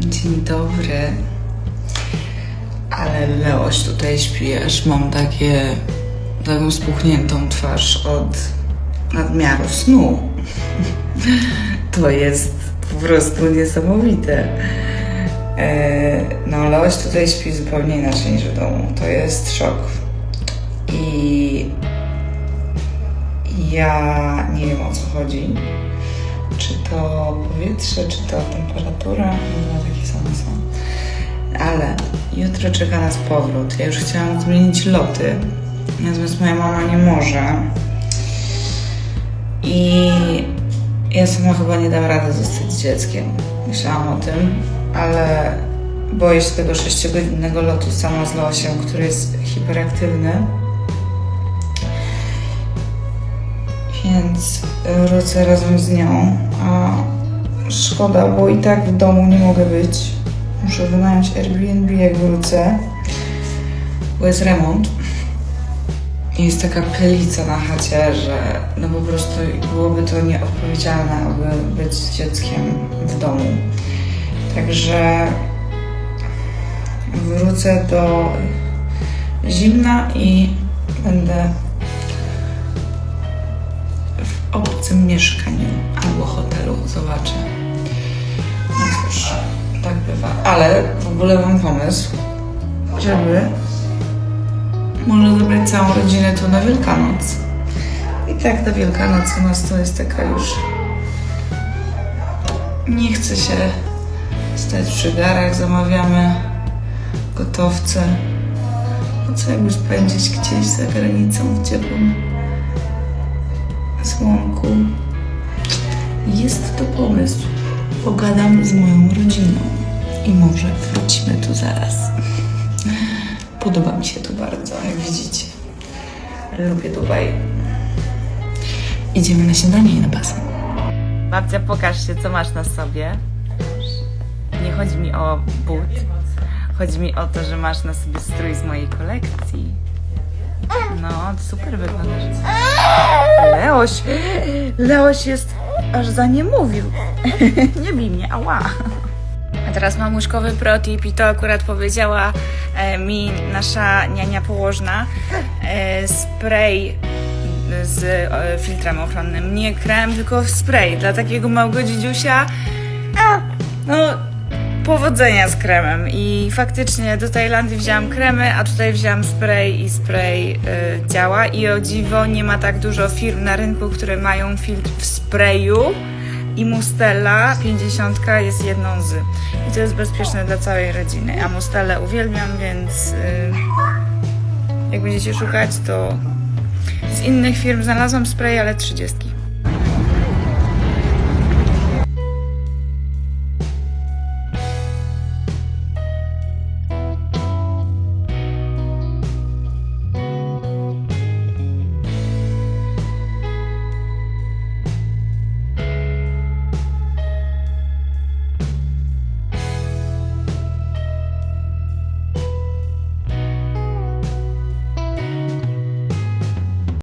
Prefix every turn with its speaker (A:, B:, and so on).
A: Dzień dobry. Ale Leoś tutaj śpi, aż mam takie, taką spuchniętą twarz od nadmiaru snu. To jest po prostu niesamowite. E, No, Leoś tutaj śpi zupełnie inaczej niż w domu. To jest szok. I ja nie wiem o co chodzi. Powietrze, czy to temperatura, one takie same są. Ale jutro czeka nas powrót. Ja już chciałam zmienić loty, natomiast moja mama nie może. I ja sama chyba nie dam rady zostać dzieckiem. Myślałam o tym, ale boję się tego sześciogodzinnego lotu sama z Leosiem, który jest hiperaktywny. Więc wrócę razem z nią, a szkoda, bo i tak w domu nie mogę być. Muszę wynająć Airbnb jak wrócę, bo jest remont. I jest taka pylica na chacie, że no po prostu byłoby to nieodpowiedzialne, aby być dzieckiem w domu. Także wrócę do zimna i będę w obcym mieszkaniu albo hotelu. Zobaczę. Ale w ogóle mam pomysł, żeby może zabrać całą rodzinę tu na Wielkanoc. I tak ta Wielkanoc u nas to jest taka już... Nie chce się stać przy garach, zamawiamy gotowce. No co jakby spędzić gdzieś za granicą w ciepłym słonku. Jest to pomysł. Pogadam z moją rodziną i może wrócimy tu zaraz. Podoba mi się tu bardzo, jak widzicie. Lubię Dubaj. Idziemy na śniadanie i na basen. Babcia, pokaż się, co masz na sobie. Nie chodzi mi o but. Chodzi mi o to, że masz na sobie strój z mojej kolekcji. No, super wyglądasz. Leoś! Leoś jest aż za nie mówił. nie bij mnie, ała. A teraz mam łóżkowy protip i to akurat powiedziała e, mi nasza niania położna. E, spray z e, filtrem ochronnym. Nie krem, tylko spray dla takiego małego dzidziusia. No, powodzenia z kremem. I faktycznie do Tajlandii wzięłam kremy, a tutaj wzięłam spray i spray działa. I o dziwo nie ma tak dużo firm na rynku, które mają filtr w sprayu. I Mustela 50 jest jedną z. I to jest bezpieczne dla całej rodziny. A Mustelę uwielbiam, więc y, jak będziecie szukać, to z innych firm znalazłam spray, ale 30